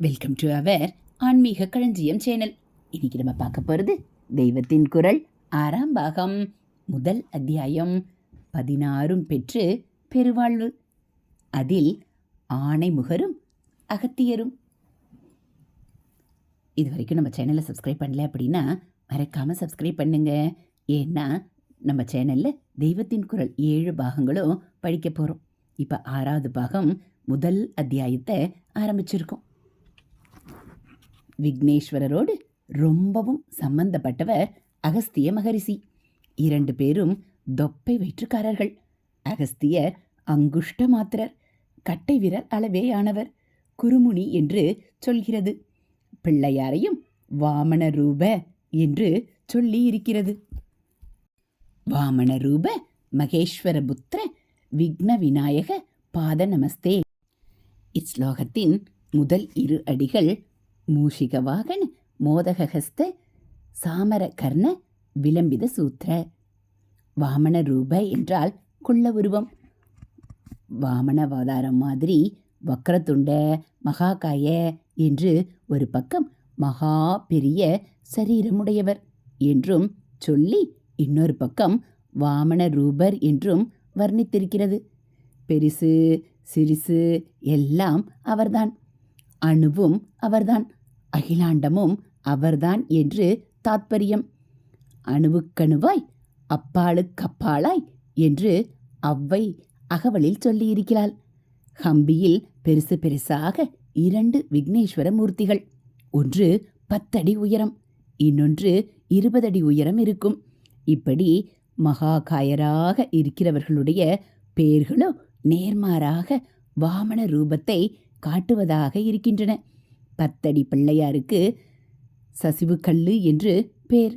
Welcome to our ஆன்மீக களஞ்சியம் channel இன்னைக்கு நம்ம பார்க்க போகிறது தெய்வத்தின் குரல் ஆறாம் பாகம் முதல் அத்தியாயம் பதினாறும் பெற்று பெருவாழ்வு. அதில் ஆணை முகரும் அகத்தியரும். இது வரைக்கும் நம்ம சேனலை சப்ஸ்கிரைப் பண்ணல அப்படின்னா மறக்காமல் சப்ஸ்கிரைப் பண்ணுங்க. ஏன்னா நம்ம சேனலில் தெய்வத்தின் குரல் ஏழு பாகங்களும் படிக்க போகிறோம் இப்போ ஆறாவது பாகம் முதல் அத்தியாயத்தை ஆரம்பிச்சிருக்கோம். விக்னேஸ்வரரோடு ரொம்பவும் சம்பந்தப்பட்டவர் அகஸ்திய மகரிஷி. இரண்டு பேரும் தொப்பை வயிற்றுக்காரர்கள் அகஸ்தியர் அங்குஷ்ட மாத்திரர் கட்டை விரல் அளவேயானவர் குருமுனி என்று சொல்கிறது. பிள்ளையாரையும் வாமன ரூப என்று சொல்லி இருக்கிறது வாமன ரூப மகேஸ்வர புத்திர விக்ன விநாயக பாத நமஸ்தே இஸ்லோகத்தின் முதல் இரு அடிகள் மூஷிக வாகன மோதகஹஸ்த சாமர கர்ண விளம்பித சூத்திர வாமன ரூப என்றால் குள்ள உருவம். வாமன அவதாரம் மாதிரி வக்ரத்துண்ட மகாகாய என்று ஒரு பக்கம் மகா பெரிய சரீரமுடையவர் என்றும் சொல்லி இன்னொரு பக்கம் வாமன ரூபர் என்றும் வர்ணித்திருக்கிறது. பெரிசு சிறிசு எல்லாம் அவர்தான். அணுவும் அவர்தான். அகிலாண்டமும் அவர்தான் என்று தாத்பரியம். அணுவுக்கணுவாய் அப்பாளுக்கப்பாளாய் என்று அவ்வை அகவலில் சொல்லியிருக்கிறாள். ஹம்பியில் பெருசு பெருசாக இரண்டு விக்னேஸ்வர மூர்த்திகள் ஒன்று பத்தடி உயரம் இன்னொன்று இருபதடி உயரம் இருக்கும். இப்படி மகாகாயராக இருக்கிறவர்களுடைய பேர்களோ நேர்மாறாக வாமன ரூபத்தை காட்டுவதாக இருக்கின்றன. பத்தடி பிள்ளையாருக்கு சசிவுக்கல்லு என்று பேர்.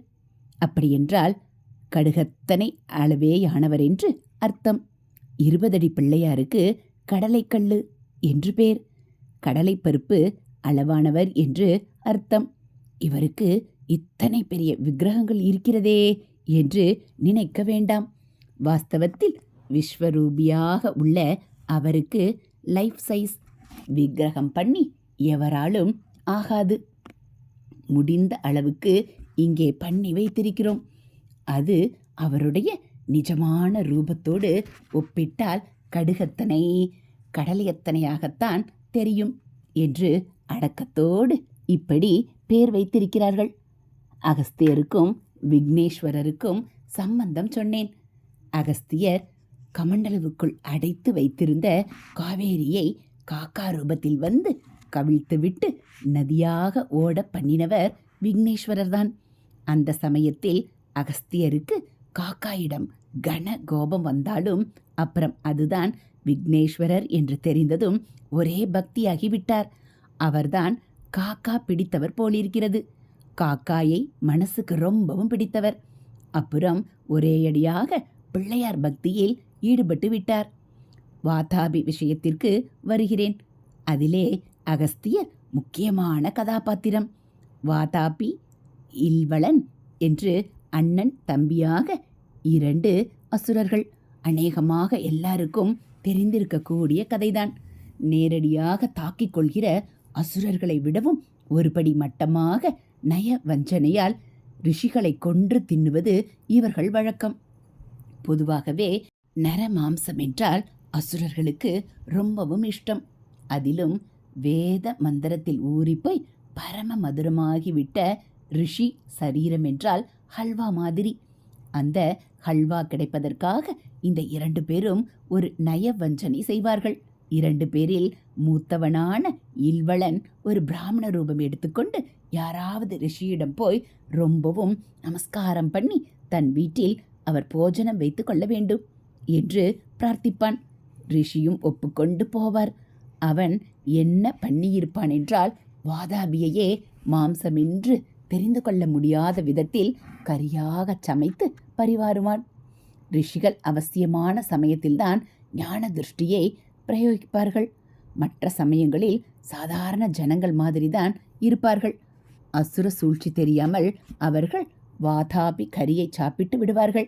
அப்படியென்றால் கடுகத்தனை அளவேயானவர் என்று அர்த்தம். இருபதடி பிள்ளையாருக்கு கடலைக்கல்லு என்று பேர். கடலைப்பருப்பு அளவானவர் என்று அர்த்தம். இவருக்கு இத்தனை பெரிய விக்கிரகங்கள் இருக்கிறதே என்று நினைக்க வேண்டாம். வாஸ்தவத்தில் விஸ்வரூபியாக உள்ள அவருக்கு லைஃப் சைஸ் விக்கிரகம் பண்ணி எவராலும் ஆகாது. முடிந்த அளவுக்கு இங்கே பண்ணி வைத்திருக்கிறோம். அது அவருடைய நிஜமான ரூபத்தோடு ஒப்பிட்டால் கடுகத்தனை கடலையத்தனையாகத்தான் தெரியும் என்று அடக்கத்தோடு இப்படி பேர் வைத்திருக்கிறார்கள். அகஸ்தியருக்கும் விக்னேஸ்வரருக்கும் சம்பந்தம் சொன்னேன். அகஸ்தியர் கமண்டலவுக்குள் அடைத்து வைத்திருந்த காவேரியை காக்கா ரூபத்தில் வந்து கவிழ்த்துவிட்டு நதியாக ஓட பண்ணினவர் விக்னேஸ்வரர்தான். அந்த சமயத்தில் அகஸ்தியருக்கு காக்காயிடம் கன கோபம் வந்தாலும் அப்புறம் அதுதான் விக்னேஸ்வரர் என்று தெரிந்ததும் ஒரே பக்தியாகி விட்டார். அவர்தான் காக்கா பிடித்தவர் போலிருக்கிறது. காக்காயை மனசுக்கு ரொம்பவும் பிடித்தவர். அப்புறம் ஒரேயடியாக பிள்ளையார் பக்தியில் ஈடுபட்டு விட்டார். வாதாபி விஷயத்திற்கு வருகிறேன். அதிலே அகஸ்தியர் முக்கியமான கதாபாத்திரம். வாதாபி இல்வளன் என்று அண்ணன் தம்பியாக இரண்டு அசுரர்கள். அநேகமாக எல்லாருக்கும் தெரிந்திருக்கக்கூடிய கதைதான். நேரடியாக தாக்கிக் கொள்கிற அசுரர்களை விடவும் ஒருபடி மட்டமாக நய வஞ்சனையால் ரிஷிகளை கொன்று தின்னுவது இவர்கள் வழக்கம். பொதுவாகவே நரமாம்சம் என்றால் அசுரர்களுக்கு ரொம்பவும் இஷ்டம். அதிலும் வேத மந்திரத்தில் ஊறிப்போய் பரம மதுரமாகிவிட்ட ரிஷி சரீரம் என்றால் ஹல்வா மாதிரி. அந்த ஹல்வா கிடைப்பதற்காக இந்த இரண்டு பேரும் ஒரு நயவஞ்சனை செய்வார்கள். இரண்டு பேரில் மூத்தவனான இல்வளன் ஒரு பிராமண ரூபம் எடுத்துக்கொண்டு யாராவது ரிஷியிடம் போய் ரொம்பவும் நமஸ்காரம் பண்ணி தன் வீட்டில் அவர் போஜனம் வைத்து கொள்ள வேண்டும் என்று பிரார்த்திப்பான். ரிஷியும் ஒப்புக்கொண்டு போவார். அவன் என்ன பண்ணியிருப்பான் என்றால் வாதாபியையே மாம்சமென்று தெரிந்து கொள்ள முடியாத விதத்தில் கரியாகச் சமைத்து பரிவாருவான் ரிஷிகள் அவசியமான சமயத்தில்தான் ஞான திருஷ்டியை பிரயோகிப்பார்கள். மற்ற சமயங்களில் சாதாரண ஜனங்கள் மாதிரிதான் இருப்பார்கள். அசுர சூழ்ச்சி தெரியாமல் அவர்கள் வாதாபி கரியை சாப்பிட்டு விடுவார்கள்.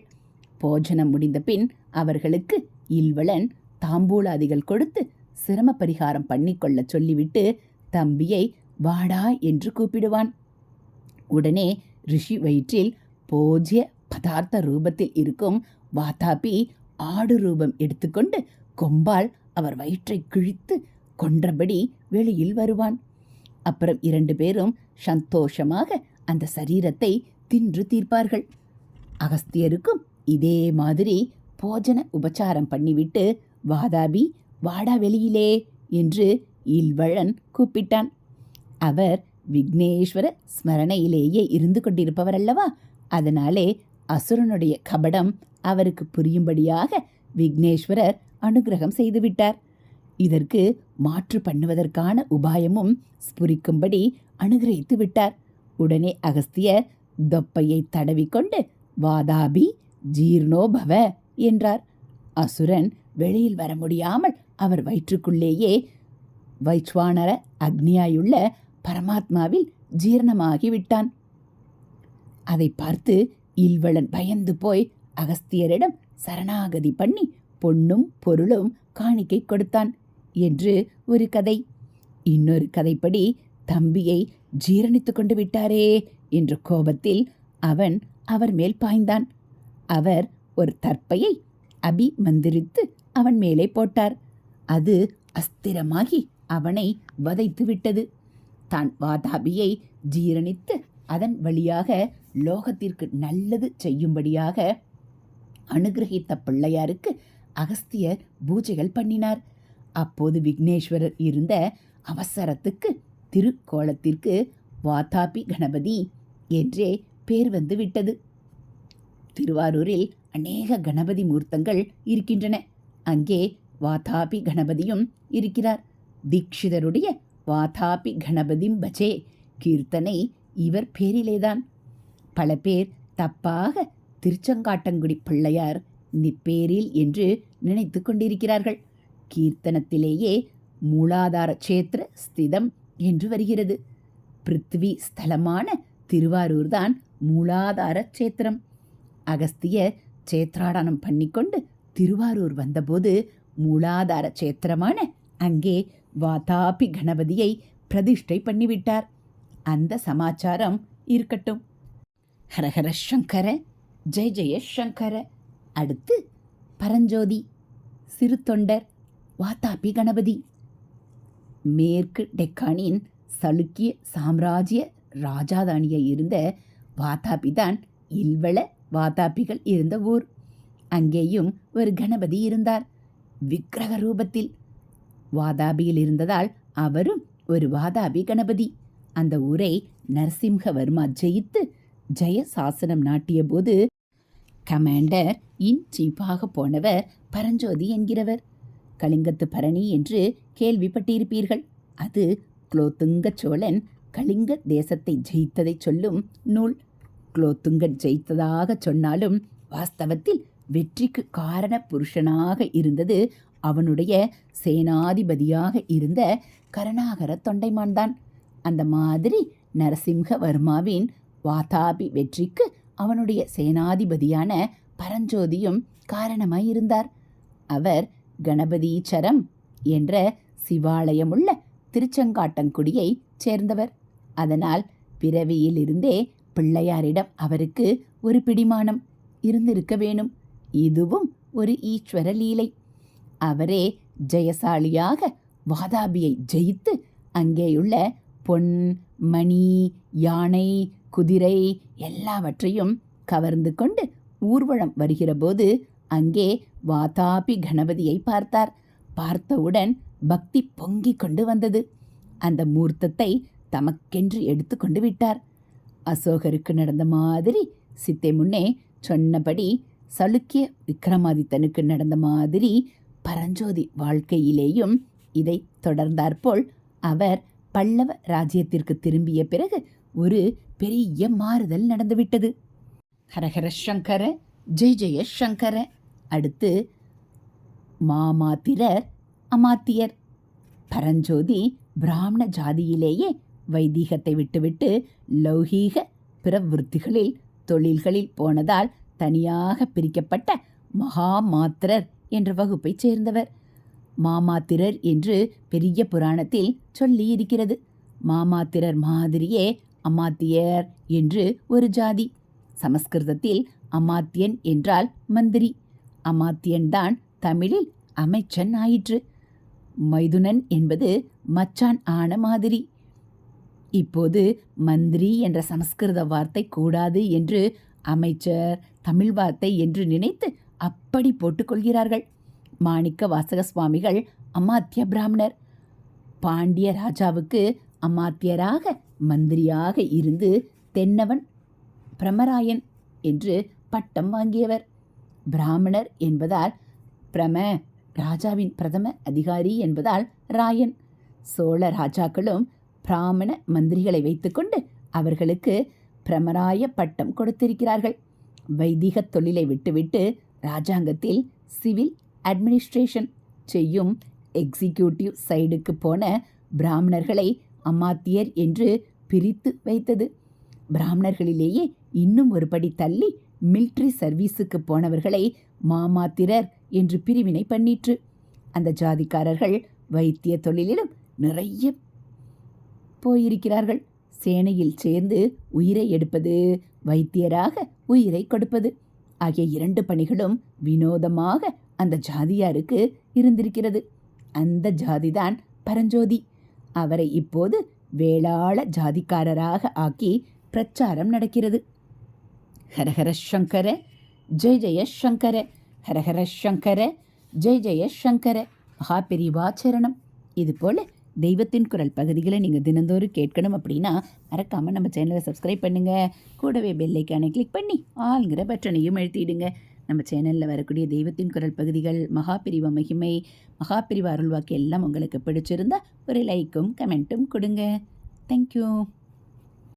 போஜனம் முடிந்த பின் அவர்களுக்கு இல்வளன் தாம்பூலாதிகள் கொடுத்து சிரம பரிகாரம் பண்ணிக்கொள்ள சொல்லிவிட்டு தம்பியை வாடா என்று கூப்பிடுவான். உடனே ரிஷி வயிற்றில் போஜ்ய பதார்த்த ரூபத்தில் இருக்கும் வாதாபி ஆடு ரூபம் எடுத்துக்கொண்டு கொம்பால் அவர் வயிற்றை கிழித்து கொன்றபடி வெளியில் வருவான். அப்புறம் இரண்டு பேரும் சந்தோஷமாக அந்த சரீரத்தை தின்று தீர்ப்பார்கள். அகஸ்தியருக்கும் இதே மாதிரி போஜன உபச்சாரம் பண்ணிவிட்டு வாதாபி வாடா வெளியிலே என்று இல்வழன் கூப்பிட்டான். அவர் விக்னேஸ்வர ஸ்மரணையிலேயே இருந்து கொண்டிருப்பவர் அல்லவா அதனாலே அசுரனுடைய கபடம் அவருக்கு புரியும்படியாக விக்னேஸ்வரர் அனுகிரகம் செய்துவிட்டார். இதற்கு மாற்று பண்ணுவதற்கான உபாயமும் ஸ்புரிக்கும்படி அனுகிரகித்து விட்டார். உடனே அகஸ்தியர் தொப்பையை தடவிக்கொண்டு வாதாபி ஜீர்ணோபவ என்றார். அசுரன் வெளியில் வர முடியாமல் அவர் வயிற்றுக்குள்ளேயே வைச்வானர அக்னியாயுள்ள பரமாத்மாவில் ஜீரணமாகி விட்டான் அதை பார்த்து இல்வளன் பயந்து போய் அகஸ்தியரிடம் சரணாகதி பண்ணி பொன்னும் பொருளும் காணிக்கை கொடுத்தான் என்று ஒரு கதை. இன்னொரு கதைப்படி தம்பியை ஜீரணித்து கொண்டு விட்டாரே என்ற கோபத்தில் அவன் அவர் மேல் பாய்ந்தான். அவர் ஒரு தற்பையை அபி மந்திரித்து அவன் மேலே போட்டார். அது அஸ்திரமாகி அவனை வதைத்து விட்டது தான் வாதாபியை ஜீரணித்து அதன் வழியாக லோகத்திற்கு நல்லது செய்யும்படியாக அனுகிரகித்த பிள்ளையாருக்கு அகஸ்தியர் பூஜைகள் பண்ணினார். அப்போது விக்னேஸ்வரர் இருந்த அவசரத்துக்கு திருக்கோலத்திற்கு வாதாபி கணபதி என்றே பேர் வந்து விட்டது. திருவாரூரில் அநேக கணபதி மூர்த்தங்கள் இருக்கின்றன. அங்கே வாதாபி கணபதியும் இருக்கிறார். தீக்ஷிதருடைய வாதாபி கணபதிம் பஜே. கீர்த்தனை இவர் பேரிலேதான். பல பேர் தப்பாக திருச்செங்காட்டங்குடி பிள்ளையார் நிப்பேரில் என்று நினைத்து கொண்டிருக்கிறார்கள். கீர்த்தனத்திலேயே மூலாதார சேத்திர ஸ்திதம் என்று வருகிறது. பிருத்வி ஸ்தலமான திருவாரூர்தான் மூலாதார சேத்திரம் அகஸ்தியர் சேத்ராடனம் பண்ணிக்கொண்டு திருவாரூர் வந்தபோது மூலாதார சேத்திரமான அங்கே வாதாபி கணபதியை பிரதிஷ்டை பண்ணிவிட்டார். அந்த சமாச்சாரம் இருக்கட்டும். ஹரஹர சங்கர ஜெய ஜெய சங்கர. அடுத்து பரஞ்சோதி சிறு தொண்டர் வாதாபி கணபதி. மேற்கு டெக்கானின் சலுக்கிய சாம்ராஜ்ய ராஜாதானியை இருந்த வாதாபி தான் இல்வள வாதாபிகள் இருந்த ஊர். அங்கேயும் ஒரு கணபதி இருந்தார். விக்கிரக ரூபத்தில் வாதாபியில் இருந்ததால் அவரும் ஒரு வாதாபி கணபதி. அந்த ஊரை நரசிம்ஹவர்மா ஜெயித்து ஜெய சாசனம் நாட்டிய போது கமாண்டர் இன் சீஃபாக போனவர் பரஞ்சோதி என்கிறவர். கலிங்கத்து பரணி என்று கேள்விப்பட்டிருப்பீர்கள். அது குலோத்துங்க சோழன் கலிங்க தேசத்தை ஜெயித்ததை சொல்லும் நூல். குலோத்துங்கன் ஜெயித்ததாக சொன்னாலும் வாஸ்தவத்தில் வெற்றிக்கு காரண புருஷனாக இருந்தது அவனுடைய சேனாதிபதியாக இருந்த கருணாகர தொண்டைமான்தான். அந்த மாதிரி நரசிம்ஹவர்மாவின் வாதாபி வெற்றிக்கு அவனுடைய சேனாதிபதியான பரஞ்சோதியும் காரணமாயிருந்தார். அவர் கணபதீச்சரம் என்ற சிவாலயமுள்ள திருச்செங்காட்டங்குடியை சேர்ந்தவர். அதனால் பிறவியிலிருந்தே பிள்ளையாரிடம் அவருக்கு ஒரு பிடிமானம் இருந்திருக்க வேணும். இதுவும் ஒரு ஈஸ்வர லீலை. அவரே ஜெயசாலியாக வாதாபியை ஜெயித்து அங்கேயுள்ள பொன் மணி யானை குதிரை எல்லாவற்றையும் கவர்ந்து கொண்டு ஊர்வலம் வருகிறபோது அங்கே வாதாபி கணபதியை பார்த்தார். பார்த்தவுடன் பக்தி பொங்கிக் கொண்டு வந்தது. அந்த மூர்த்தத்தை தமக்கென்று எடுத்துக்கொண்டு விட்டார். அசோகருக்கு நடந்த மாதிரி சித்தை முன்னே சொன்னபடி சளுக்கிய விக்ரமாதித்தனுக்கு நடந்த மாதிரி பரஞ்சோதி வாழ்க்கையிலேயும் இதை தொடர்ந்தாற்போல் அவர் பல்லவ ராஜ்யத்திற்கு திரும்பிய பிறகு ஒரு பெரிய மாறுதல் நடந்துவிட்டது. ஹரஹர சங்கர ஜெய ஜெய சங்கர அடுத்து மாமாத்திரர் அமாத்தியர். பரஞ்சோதி பிராமண ஜாதியிலேயே வைதீகத்தை விட்டுவிட்டு லௌகீக பிரவிற்த்திகளில் தொழில்களில் போனதால் தனியாக பிரிக்கப்பட்ட மகாமாத்திரர் என்ற வகுப்பைச் சேர்ந்தவர். மாமாத்திரர் என்று பெரிய புராணத்தில் சொல்லி இருக்கிறது மாமாத்திரர் மாதிரியே அமாத்தியர் என்று ஒரு ஜாதி. சமஸ்கிருதத்தில் அமாத்தியன் என்றால் மந்திரி. அமாத்தியன்தான் தமிழில் அமைச்சன் ஆயிற்று. மைதுனன் என்பது மச்சான் ஆன மாதிரி. இப்போது மந்திரி என்ற சமஸ்கிருத வார்த்தை கூடாது என்று அமைச்சர் தமிழ் வார்த்தை என்று நினைத்து அப்படி போட்டுக்கொள்கிறார்கள். மாணிக்க வாசக சுவாமிகள் அமாத்திய பிராமணர். பாண்டிய ராஜாவுக்கு அமாத்தியராக மந்திரியாக இருந்து தென்னவன் பிரமராயன் என்று பட்டம் வாங்கியவர். பிராமணர் என்பதால் பிரம ராஜாவின் பிரதம அதிகாரி என்பதால் ராயன். சோழ ராஜாக்களும் பிராமண மந்திரிகளை வைத்துக்கொண்டு அவர்களுக்கு பிரமராய பட்டம் கொடுத்திருக்கிறார்கள். வைதிக தொழிலை விட்டுவிட்டு ராஜாங்கத்தில் சிவில் அட்மினிஸ்ட்ரேஷன் செய்யும் எக்ஸிக்யூட்டிவ் சைடுக்கு போன பிராமணர்களை அமாத்தியர் என்று பிரித்து வைத்தது. பிராமணர்களிலேயே இன்னும் ஒரு படி தள்ளி மிலிட்ரி சர்வீஸுக்கு போனவர்களை மாமாத்திரர் என்று பிரிவினை பண்ணிற்று. அந்த ஜாதிக்காரர்கள் வைத்திய தொழிலிலும் நிறைய போயிருக்கிறார்கள். சேனையில் சேர்ந்து உயிரை எடுப்பது வைத்தியராக உயிரை கொடுப்பது. ஆகிய இரண்டு பணிகளும் வினோதமாக அந்த ஜாதியாருக்கு இருந்திருக்கிறது. அந்த ஜாதிதான் பரஞ்சோதி. அவரை இப்போது வேளாள ஜாதிக்காரராக ஆக்கி பிரச்சாரம் நடக்கிறது. ஹரஹர சங்கர ஜெய் ஜெய சங்கர ஹரஹர சங்கர ஜெய் ஜெய சங்கர மகாபெரிவாச்சரணம் இது போல் தெய்வத்தின் குரல் பகுதிகளை நீங்கள் தினந்தோறும் கேட்கணும் அப்படின்னா மறக்காமல் நம்ம சேனலை சப்ஸ்கிரைப் பண்ணுங்கள் கூடவே பெல்லைக்கானை கிளிக் பண்ணி ஆளுங்கிற பட்டனையும் எழுத்திடுங்க நம்ம சேனலில் வரக்கூடிய தெய்வத்தின் குரல் பகுதிகள் மகாபிரிவ மகிமை மகாபிரிவ அருள்வாக்கு எல்லாம் உங்களுக்கு பிடிச்சிருந்தா ஒரு லைக்கும் கமெண்ட்டும் கொடுங்க. தேங்க்யூ